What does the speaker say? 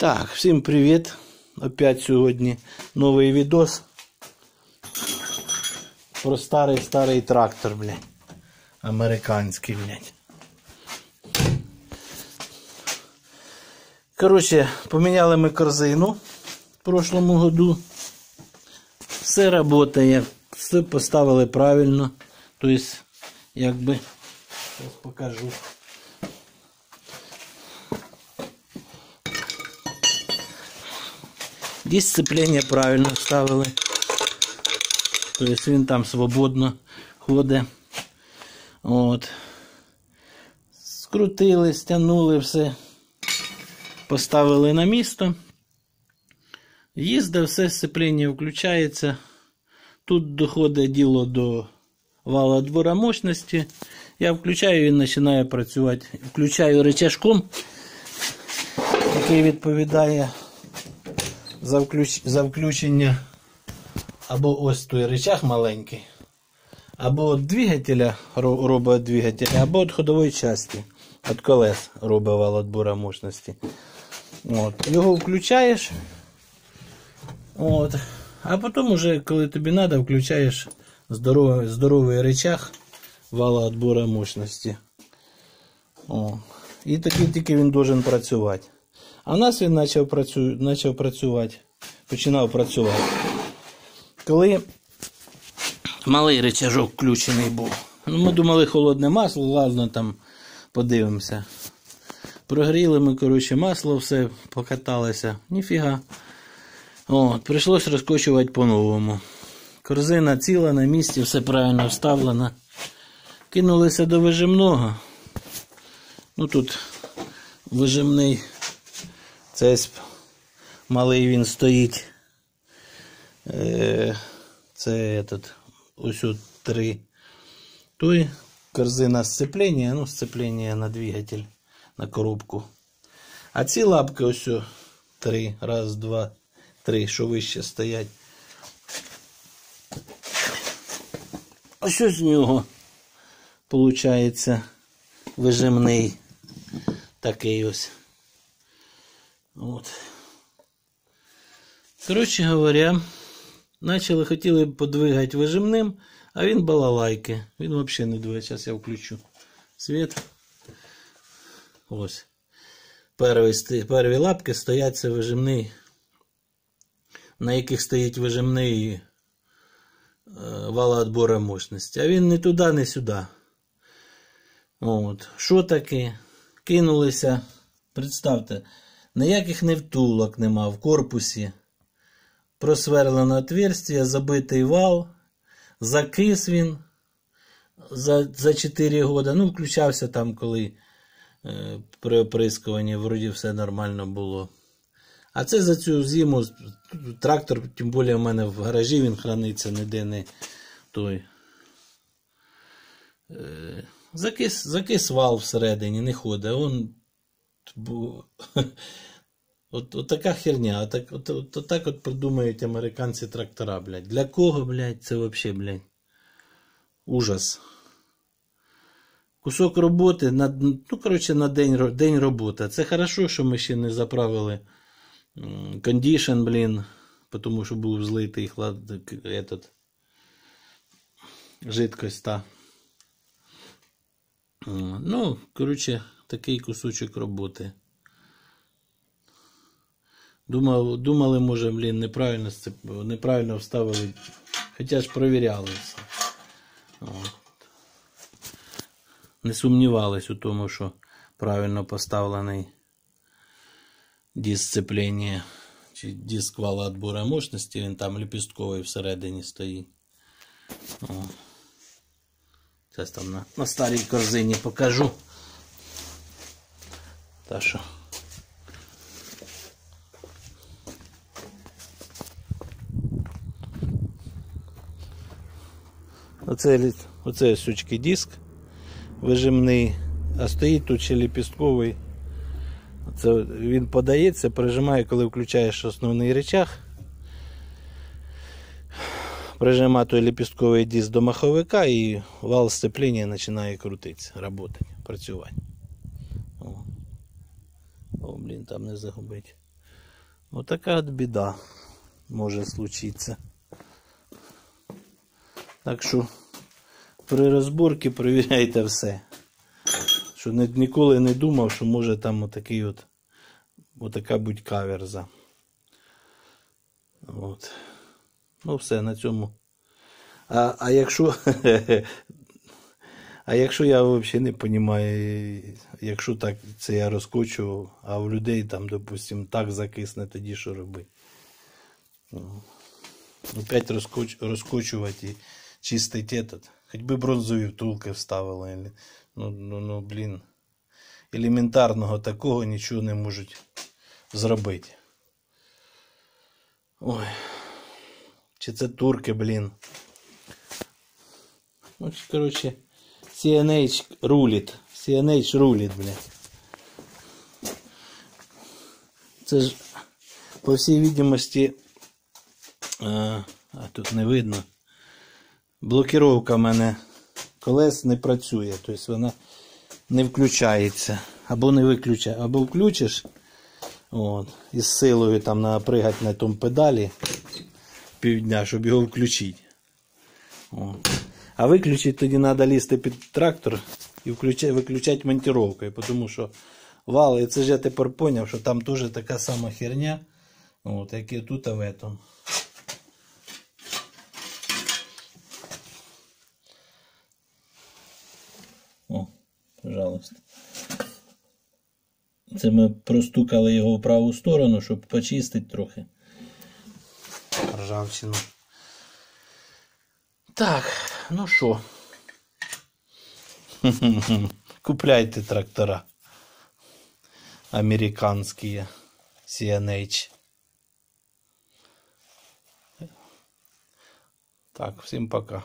Так, всім привіт. Опять сьогодні новий відос. Про старий старий трактор, блядь. Американський, блядь. Коротше, поміняли ми корзину в прошлому году. Все працює, все поставили правильно. Тобто, якби, зараз покажу. Здесь сцепление правильно ставили. Тобто він там свободно ходить. От. Скрутили, стягнули все. Поставили на місто. Їздить, все сцеплення включається. Тут доходить діло до вала двора мощності. Я включаю, він починає працювати. Включаю рычажком, який відповідає за включ... за включення або ось той рычаг маленький, або від двигателя робить двигателя, або від ходової частини, від колес робить вал отбора мощності. От. Його включаєш. От. А потім, уже, коли тобі треба, включаєш здоровий, здоровий рычаг вала отбора мощності. О. І тоді тільки він должен працювати. А в нас він почав, працю... почав працювати, починав працювати. Коли малий речажок включений був. Ну, Ми думали, холодне масло, ладно, там подивимося. Прогріли ми, коротше, масло, все покаталося. Ніфіга. От, Прийшлось розкочувати по-новому. Корзина ціла на місці, все правильно вставлено. Кинулися до вижимного. Ну тут вижимний цесп малий він стоїть. Е, це этот, ось три. Той корзина сцеплення, ну, сцеплення на двигатель, на коробку. А ці лапки ось три. Раз, два, три, що вище стоять. Ось з нього, виходить, вижимний такий ось. От. Коротше говоря, почали хотіли подвигати вижимним, а він балалайки. Він взагалі не дує. Зараз я включу світ. Ось. Перві, лапки стоять це вижимний, на яких стоїть вижимний е, вала відбору мощності. А він не туди, не сюди. От. Що таке? Кинулися. Представте. Ніяких невтулок нема в корпусі. Просверлено отверстие, забитий вал, закис він за за 4 роки. Ну, включався там, коли е, при оприскуванні вроді все нормально було. А це за цю зиму трактор, тим більше в мене в гаражі він храниться, ніде не той. Е, закис, закис вал всередині, не ходить. Он От, от така херня, от, от, от, от так от придумають американці трактора, блядь. Для кого, блядь, це вообще, блядь? Ужас. Кусок роботи, на, ну, коротше, на день день роботи. Це хорошо, що ми ще не заправили кондішн, блін, тому що був злитий хлад, этот, жидкость та. Ну, коротше, такий кусочок роботи. Думав, Думали, може, блін, неправильно неправильно вставили. Хоча ж провіряли все. От. Не сумнівались у тому, що правильно поставлений диск сцеплення чи диск вала відбору мощності, він там ліпістковий всередині стоїть. Зараз там на, на старій корзині покажу. Та що. Оце, оце сучки диск вижимний, а стоїть тут ще ліпістковий. Це Він подається, прижимає, коли включаєш основний речах. Прижимає той ліпістковий диск до маховика і вал сцеплення починає крутитися, працювати, працювати. О, О блін, там не загубить. Отака от біда може случитися. Так що при розборці перевіряйте все. Що ні- ніколи не думав, що може там отакий от, отака будь каверза. От. Ну все, на цьому. А, а якщо. А якщо я взагалі не розумію, якщо так це я розкочував, а в людей там, допустим, так закисне, тоді що робити? Ну, Опять розкоч, розкочувати і чистити этот. Хоч би бронзові втулки вставили. Ну, ну, ну, блін. Елементарного такого нічого не можуть зробити. Ой. Чи це турки, блін. Ну, короче, CNH рулит. CNH рулит, блядь. Це ж, по всій відомості, а, а тут не видно. Блокировка в мене колес не працює, тобто вона не включається. Або не виключає, або включиш. От, і з силою там треба пригати на тому педалі півдня, щоб його включити. О. А виключити тоді треба лізти під трактор і включати, виключати монтировкою, тому що вали, це ж я тепер зрозумів, що там теж така сама херня, от, як і тут а в этом. О, пожалуйста. Це ми простукали його в праву сторону, щоб почистити трохи. Ржавчину. Так, ну що. Купляйте трактора. Американські CNH. Так, всім пока.